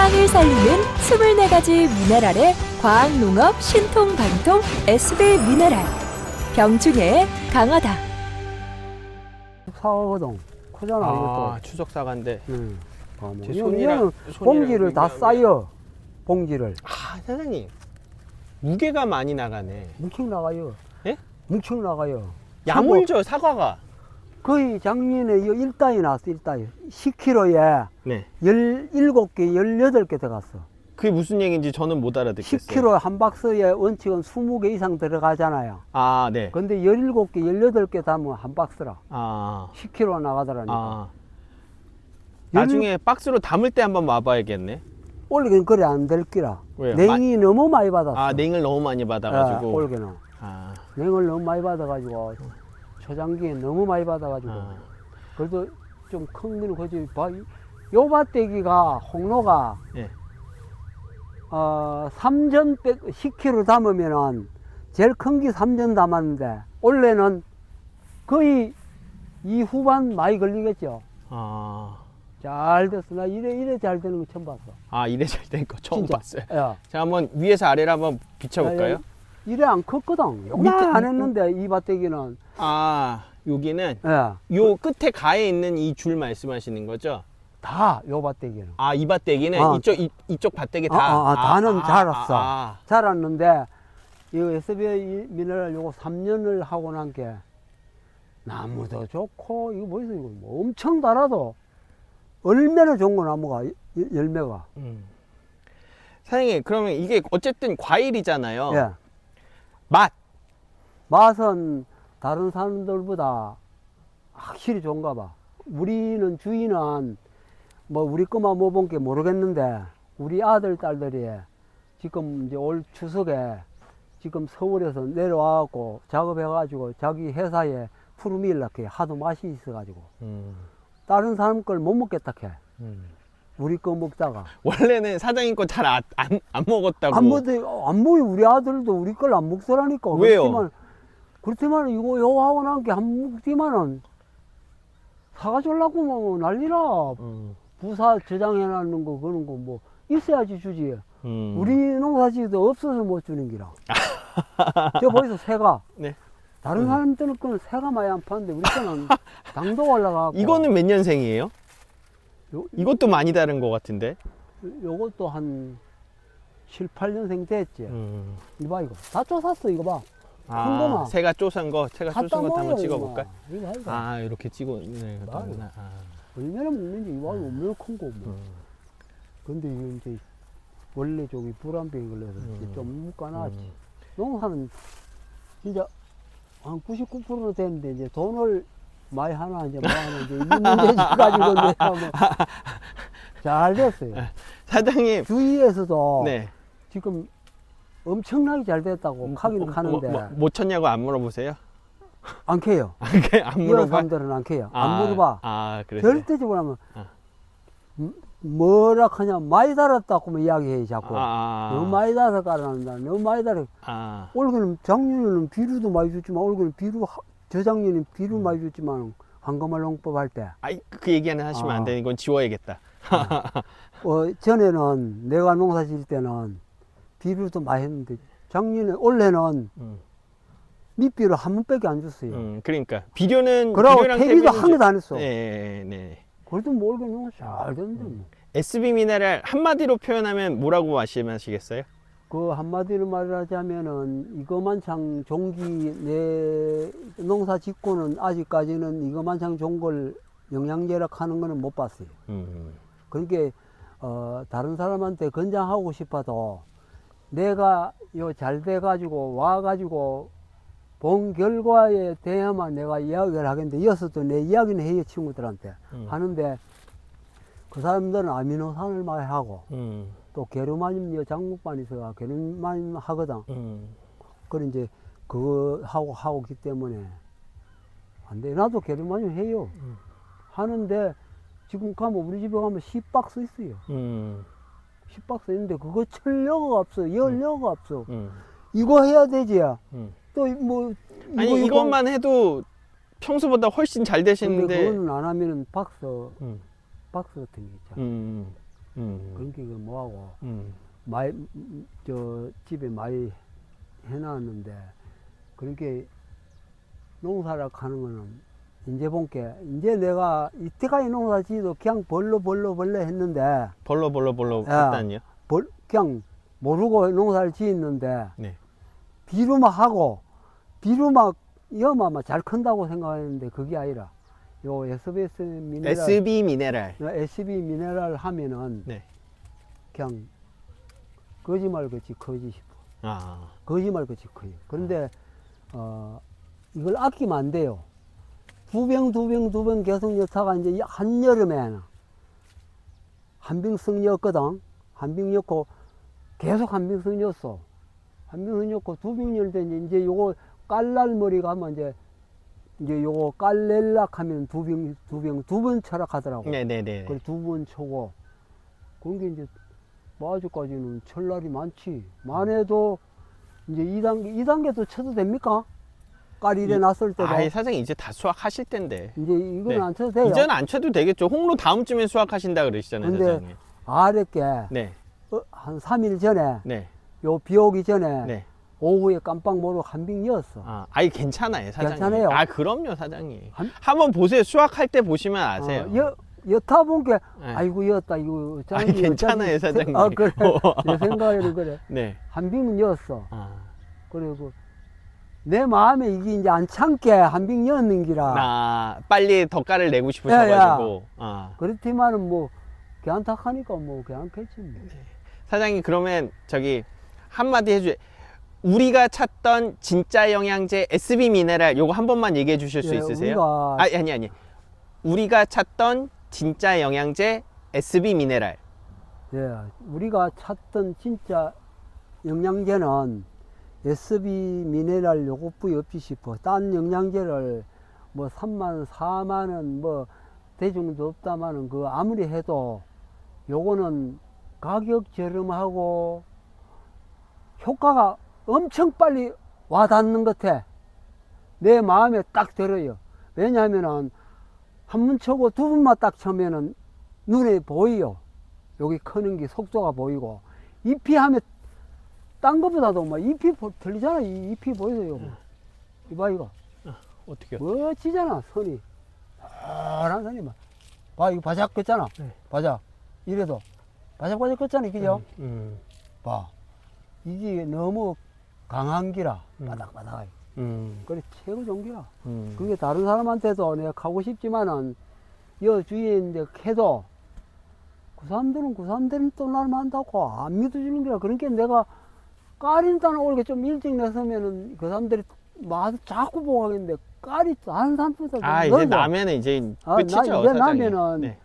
땅을 살리는 24가지 미네랄의 과학농업 신통방통 SB 미네랄. 병충해에 강하다. 사거든. 크잖아 아, 이것도. 추석 사과인데. 응. 아, 뭐제 이거는 손이랑- 봉지를 다 비교하면- 쌓여. 봉지를 아, 사장님. 무게가 많이 나가네. 뭉청 나가요. 예? 뭉청 나가요. 야물죠, 사과가. 거의 작년에 이 1따위 나왔어 1따위. 10kg에 네. 17개, 18개 들어갔어. 그게 무슨 얘기인지 저는 못 알아듣겠어요. 10kg 한 박스에 원칙은 20개 이상 들어가잖아요. 아, 네. 근데 17개, 18개 담으면 한 박스라. 아. 10kg 나가더라니까. 아. 열- 나중에 박스로 담을 때 한번 와봐야겠네. 올해는 그래 안 될 기라. 왜요? 냉이 너무 많이 받았어. 아, 냉을 너무 많이 예, 받아가지고. 올해는. 아. 냉을 너무 많이 받아가지고 초장기에 너무 많이 받아가지고 아. 그래도 좀 큰 거는 거지 봐. 요 밭대기가 홍로가 예. 어 3전 10kg 담으면은 제일 큰게 3전 담았는데 원래는 거의 이 후반 많이 걸리겠죠. 아. 잘 됐어. 나 이래 이래 잘 되는 거 처음 봤어. 아, 이래 잘된거 처음 진짜. 봤어요. 야, 자, 한번 위에서 아래로 한번 비춰볼까요? 야, 야, 이래 안 컸거든. 요만 했는데 이 밭대기는 아, 여기는 예, 요 끝에 가에 있는 이 줄 말씀하시는 거죠? 다요 밭대기는. 아, 이 밭대기는 아. 이쪽 이, 이쪽 밭대기 아, 다. 아, 아, 다는 자랐어. 아, 자랐는데 이거 SBI 미네랄 요거 3년을 하고 난 게 나무도 좋고 이거 뭐있어 이거 뭐 엄청 달아도 얼마나 좋은 거 나무가 이- 이- 열매가 음. 사장님, 그러면 이게 어쨌든 과일이잖아요. 예 맛. 맛은 다른 사람들보다 확실히 좋은가 봐 우리는 주인은 뭐 우리 거만 먹어본 게 모르겠는데 우리 아들 딸들이 지금 이제 올 추석에 지금 서울에서 내려와갖고 작업해가지고 자기 회사에 푸르미 일락해 하도 맛이 있어가지고 음. 다른 사람 걸 못 먹겠다 해 음. 우리 거 먹다가 원래는 사장님 거 잘 안 안 먹었다고. 안 먹지 안 먹이 우리 아들도 우리 걸 안 먹더라니까 왜요? 그렇지만 그렇지만 이거 요 하고 난 게 안 먹지만은 사가줄라고 뭐 난리라 음. 부사 저장해놨는 거 그런 거 뭐 있어야지 주지 음. 우리 농사지도 없어서 못 주는 기라 저 보이소 새가 네. 다른 음. 사람들은 건 새가 많이 안 파는데 우리 거는 당도 올라가고 이거는 몇 년생이에요? 요, 이것도 많이 다른 것 같은데. 요것도 한 7, 8년생 됐지 음. 이봐 이거 다 쪼샀어 이거 봐 아. 새가 쪼산 거, 새가 다 쪼산 거 한번 따먹어요, 찍어볼까? 이거. 아, 이렇게 찍어. 네, 그렇구나. 아. 얼마나 먹는지 이거 봐 이거 얼마나 큰 거 뭐. 음. 근데 이거 이제 원래 저기 불안병이 걸려서 음. 좀 묶어놨지 음. 농사는 진짜 한 99% 됐는데 이제 돈을 많이 하나 이제 뭐 하나 이제 이 문제지 가지고 내가 뭐잘 됐어요. 사장님. 주위에서도 네. 지금 엄청나게 잘 됐다고 가긴 뭐, 가는데 뭐, 뭐, 못 쳤냐고 안 물어보세요? 안 캐요. 안, 이런 물어봐. 사람들은 안 캐요. 아, 안 물어봐. 아, 그래요. 절대적으로 하면 아. 음, 뭐라 하냐 많이 달았다고만 이야기해 자꾸. 아, 너무 많이 달아서 깔아난다. 너무 많이 달아. 아, 올해는 작년에는 비료도 많이 줬지만 올해는 비료 하- 저작년에 음. 많이 줬지만 한거말 농법 할 때. 아이 그 얘기는 하시면 아. 안 되는 건 지워야겠다. 어, 전에는 내가 농사 지을 때는 비료도 많이 했는데 작년에 올해는 음, 밑비료 한 번밖에 안 줬어요. 음, 그러니까 비료는 그러고 비료랑 퇴비도 퇴비는 한 개도 안 했어. 네, 네. 그래도 뭐 올해 농사 잘 됐는데 음. 뭐. SB 미네랄 한마디로 표현하면 뭐라고 말씀하시겠어요? 그 한마디로 말하자면은 이거만창 종기 내 농사 짓고는 아직까지는 이거만창 좋은 걸 영양제락 하는 거는 못 봤어요. 음, 그러니까 어, 다른 사람한테 권장하고 싶어도 내가 요 잘 돼 가지고 와 가지고 본 결과에 대해야만 내가 이야기를 하겠는데 이어서도 내 이야기는 해요 친구들한테 음. 하는데 그 사람들은 아미노산을 많이 하고 음, 또 게르마늄 장목반에서 게르마늄 하거든. 음, 그래 이제 그거 하고 하고 기 때문에 안 돼. 나도 게르마늄 해요. 음. 하는데 지금 가면 우리 집에 가면 10박스 있어요. 음, 10박스 있는데 그거 철려가 없어. 열려가 없어. 음, 이거 해야 되지. 음. 또뭐 아니 이것만 해도 평소보다 훨씬 잘 근데 되시는데. 그거는 안 하면은 박스 음, 박스 같은 게 있잖아. 음, 음. 게 뭐하고 음. 많이 음, 저 집에 많이 해놨는데 그렇게 농사를 하는 거는 이제 본게 이제 내가 이때까지 농사 지도 그냥 벌로 벌로 벌로 했는데 벌로 벌로 벌로 야. 했다니요? 벌 그냥 모르고 농사를 지었는데 네. 비료만 하고 비료 막 이어만 잘 큰다고 생각했는데 그게 아니라 요 SBS 미네랄 SB 미네랄. SB 미네랄 하면은 네. 그냥 거짓말 같이 커지 싶어. 아. 거짓말 같이 커요. 그런데 어 이걸 아끼면 안 돼요. 두 병 두 병 두 병 계속 넣다가 이제 한 여름에는 한 병씩 넣었거든. 한 병 넣고 계속 한 병씩 넣었어. 한 병씩 넣고 두 병 넣을 때 이제 요거 깔날머리 가면 이제 이제 요거 깔렐락 하면 두 병 두 병 두 번 철학하더라고. 네네네. 그래 두번 초고 그런 게 이제 뭐 아직까지는 철날이 많지 만해도 이제 2단계 2단계도 쳐도 됩니까? 깔이래 이- 났을 때도 아이 사장님 이제 다 수확하실 텐데. 이제 이건 네. 안 쳐도 돼요 이제는 안 쳐도 되겠죠. 홍로 다음 주면 수확하신다 그러시잖아요, 근데 사장님. 아랫게 네. 어, 한 3일 전에 네. 요 비 오기 전에 네. 오후에 깜빡 모르고 한 병 이었어 아, 아이 괜찮아요, 사장님. 괜찮아요? 아, 그럼요, 사장님. 한- 한 번 보세요. 수확할 때 보시면 아세요. 어, 여, 여타 본게 네. 아이고 여었다 이거 아이, 어쩌지, 괜찮아요. 사장님. 아 그래 내 생각에는 그래 네. 한 병은 이었어 아. 그리고 내 마음에 이게 이제 안 참게 한병 이었는 기라 나 빨리 덧가를 내고 싶으셔가지고. 아. 그렇지만은 뭐 괜찮다하니까 뭐 괜찮겠지 뭐. 사장님 그러면 저기 한마디 해주. 우리가 찾던 진짜 영양제 SB 미네랄 요거 한 번만 얘기해 주실 수 예, 있으세요? 우리가 아니 아니 아니. 우리가 찾던 진짜 영양제 SB 미네랄. 예, 우리가 찾던 진짜 영양제는 SB 미네랄 요것뿐이 없지 싶어. 딴 영양제를 뭐 3만, 4만 원, 뭐 대중도 없다마는 그 아무리 해도 요거는 가격 저렴하고 효과가 엄청 빨리 와닿는 것 같아. 내 마음에 딱 들어요. 왜냐하면은 한 번 쳐고 두 번만 딱 쳐면은 눈에 보이요. 여기 크는 게 속도가 보이고 잎이 하면 딴 것보다도 막 잎이 보- 들리잖아. 이 잎이 보이세요. 요거. 이봐 이거 어떻게요? 멋지잖아 선이. 파란 선이 막. 봐 이거 바작 긋잖아. 네. 바작. 이래도 바작 바작 긋잖아. 그죠? 음. 봐. 이게 너무 강한 기라. 음. 바닥바닥. 음. 그래 최고 좋은 기라. 음. 그게 다른 사람한테도 내가 가고 싶지만은 여 주위에 이제 해도 그 사람들은 그 사람들은 또 나를 만다고 안 믿어주는 거라 그러니까 내가 까린다는 올게 좀 일찍 내서면은 그 사람들이 마도 자꾸 보고 하겠는데 까리 다른 사람보다 좀아 이제. 나면은 이제 아, 끝이죠. 나 이제 사장님. 나면은 네.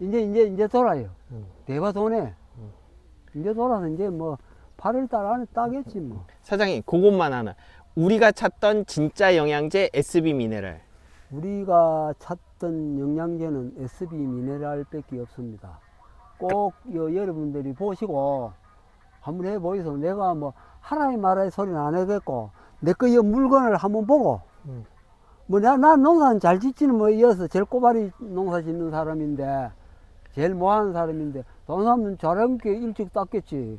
이제 이제 이제 돌아요 음. 대바 돈에 음. 이제 돌아서 이제 뭐 8월 달 안에 따겠지 뭐 사장님 그것만 하나. 우리가 찾던 진짜 영양제 SB 미네랄. 우리가 찾던 영양제는 SB 미네랄밖에 없습니다. 꼭 여, 여러분들이 보시고 한번 해보이소. 내가 뭐 하나의 말의 소리는 안 하겠고 내 거 이 물건을 한번 보고 음. 뭐 나, 나 농사는 잘 짓지는 뭐 이어서 제일 꼬바리 농사 짓는 사람인데 제일 못하는 사람인데 다른 사람은 잘한 게 일찍 땄겠지.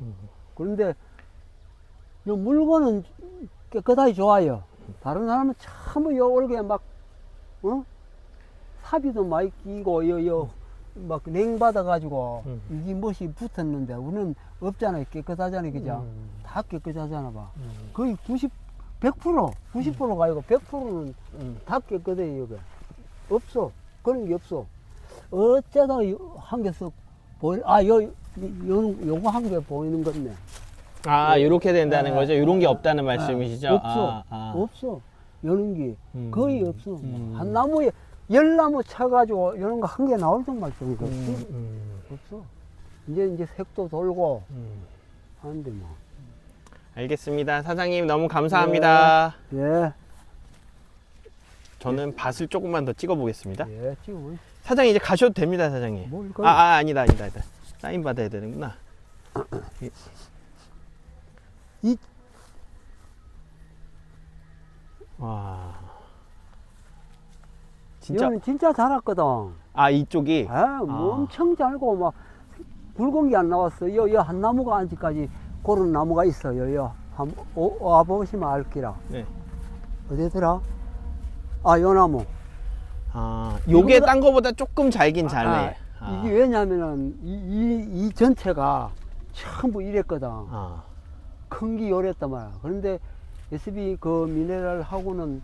그런데 이 물건은 깨끗하게 좋아요. 다른 사람은 참요 올게 막 어? 사비도 많이 끼고 여여막 냉 받아 가지고 음. 이게 멋이 붙었는데 우리는 없잖아요. 깨끗하잖아요. 그죠? 음. 다 깨끗하잖아 봐. 음. 거의 90 100% 90%가 아니고 100%는 음. 다 깨끗해요, 여기. 없어. 그런 게 없어. 어쩌다 한 개씩 보이, 아, 요, 요, 요거 한 개 보이는 거네. 아 이렇게 된다는 아, 거죠. 이런 게 아, 없다는 아, 말씀이시죠? 없어. 아, 아. 없어. 요런 게 음. 거의 없어. 음. 한 나무에 열 나무 쳐가지고 요런 거 한 개 나올 정말 거 없어. 음, 음, 없어. 이제 이제 색도 돌고 음. 하는데 뭐. 알겠습니다. 사장님 너무 감사합니다. 예, 저는 밭을 조금만 더 찍어 보겠습니다. 예, 지금 사장님 이제 가셔도 됩니다, 사장님. 뭘 아, 아 아니다, 아니다, 아니다. 사인 받아야 되는구나. 이- 이- 와. 진짜 이거는 진짜 잘했거든. 아 이쪽이 아, 뭐 아. 엄청 잘고 막 붉은 게안 나왔어. 여, 여한 나무가 아직까지 그런 나무가 있어요. 여, 한, 오, 와보시면 알기라. 네. 어디더라? 아, 요 나무. 아, 요게 이거보다- 딴 거보다 조금 잘긴 잘네. 아, 이게 왜냐면은 이, 이, 이 전체가 전부 이랬거든. 아, 큰게 요랬단 말이야. 그런데 SB 그 미네랄 하고는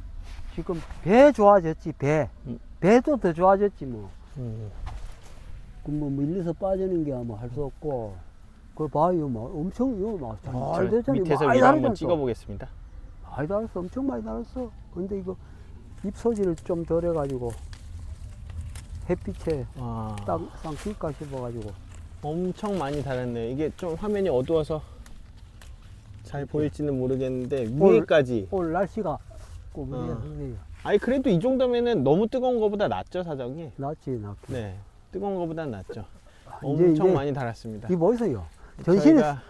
지금 배 좋아졌지, 배. 음. 배도 더 좋아졌지, 뭐. 음. 그뭐 밀려서 빠지는 게 뭐 할 수 없고. 그걸 봐요, 막 엄청, 이거 막잘 저 되잖아. 밑에서 많이 위로 한번. 찍어보겠습니다. 많이 달았어, 엄청 많이 달았어. 근데 이거 잎 소지를 좀 덜 해가지고 햇빛에 아, 딱 쌍킬까 싶어가지고. 엄청 많이 달았네요. 이게 좀 화면이 어두워서 잘 보일지는 모르겠는데 위에까지. 오늘 날씨가 꼬부리야, 어. 선생님. 아니 그래도 이 정도면은 너무 뜨거운 거보다 낫죠 사장님. 낫지, 낫지. 네, 뜨거운 거보다 낫죠. 이제, 엄청 이제 많이 달았습니다. 이 보이세요? 전신에 저희가,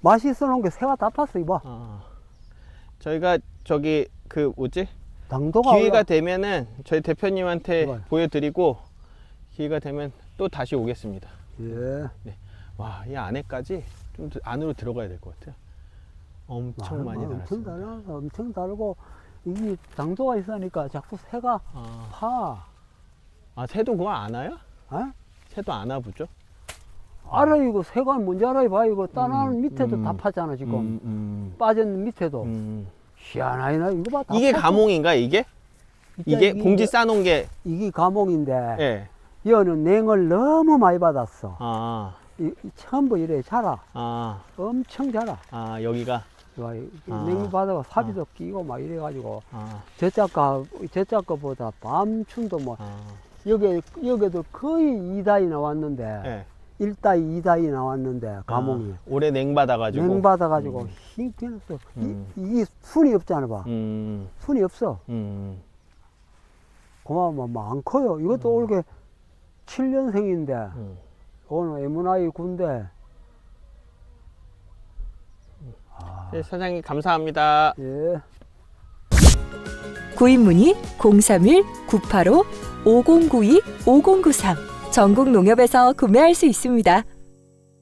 맛있어 놓은 게 새가 다 팠어, 이봐. 어, 저희가 저기 그 뭐지 당도가 기회가 올라- 되면은 저희 대표님한테 이거요. 보여드리고 기회가 되면 또 다시 오겠습니다. 예. 와, 이 안에까지 좀 더- 안으로 들어가야 될 것 같아요. 엄청 아, 많이 뭐 엄청 달았습니다. 달아, 엄청 다르고 이게 당도가 있으니까 자꾸 새가 아, 파. 아, 새도 그거 안 와요? 어? 새도 안 와보죠? 알아 이거 새가 뭔지 알아 이봐 이거 따나는 음, 밑에도 음. 다 파잖아 지금 음, 음, 빠진 밑에도 음. 희한하이나 이거 봐. 다 이게 팠어. 가몽인가 이게? 이게 봉지 싸놓은 게 이게 감옥인데 예. 얘는 냉을 너무 많이 받았어. 아, 이, 이 전부 이래 자라. 아, 엄청 자라. 아 여기가 이 아. 냉 받아가 사비도 끼고 막 이래가지고 아, 저작가 저작가보다 밤춘도 뭐 아, 여기 여기도 거의 2다이 나왔는데 예. 일 1다이 2다이 나왔는데 감옥이 아, 올해 냉 받아가지고. 냉 받아가지고 음. 힘 피었어. 음. 이, 이게 순이 없잖아 봐. 음, 순이 없어. 음. 고마워 뭐안 커요. 이것도 올게 7년생인데 음. 오늘 M&I 군대 네, 사장님 감사합니다. 예. 구입 문의 031-985-5092-5093 전국 농협에서 구매할 수 있습니다.